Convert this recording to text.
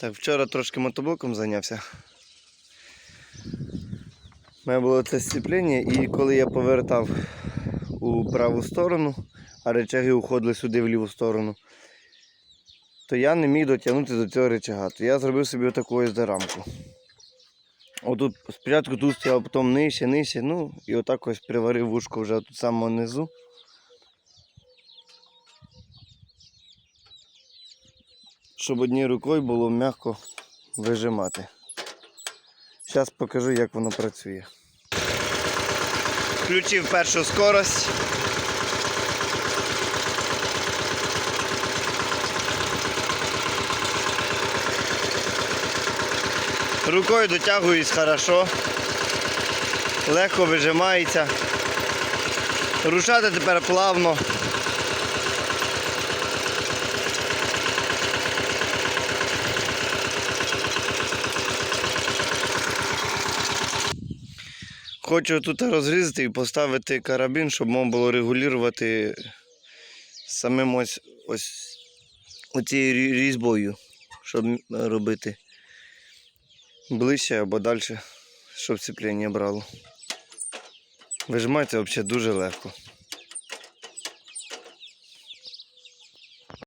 Так, вчора трошки мотоблоком зайнявся. У мене було це сцеплення, і коли я повертав у праву сторону, а речаги уходили сюди в ліву сторону, то я не міг дотягнути до цього речага. То я зробив собі отаку ось дорамку. Отут спочатку тут стояв, потім нижче, нижче, ну і отак ось приварив вушко вже тут самого низу. Щоб однією рукою було м'яко вижимати. Зараз покажу, як воно працює. Включив першу скорость. Рукою дотягуюсь хорошо. Легко вижимається. Рушати тепер плавно. Хочу тут розрізати і поставити карабін, щоб можна було регулювати самим ось, ось оцією різьбою, щоб робити ближче або далі, щоб ціплення брало. Вижимається взагалі дуже легко.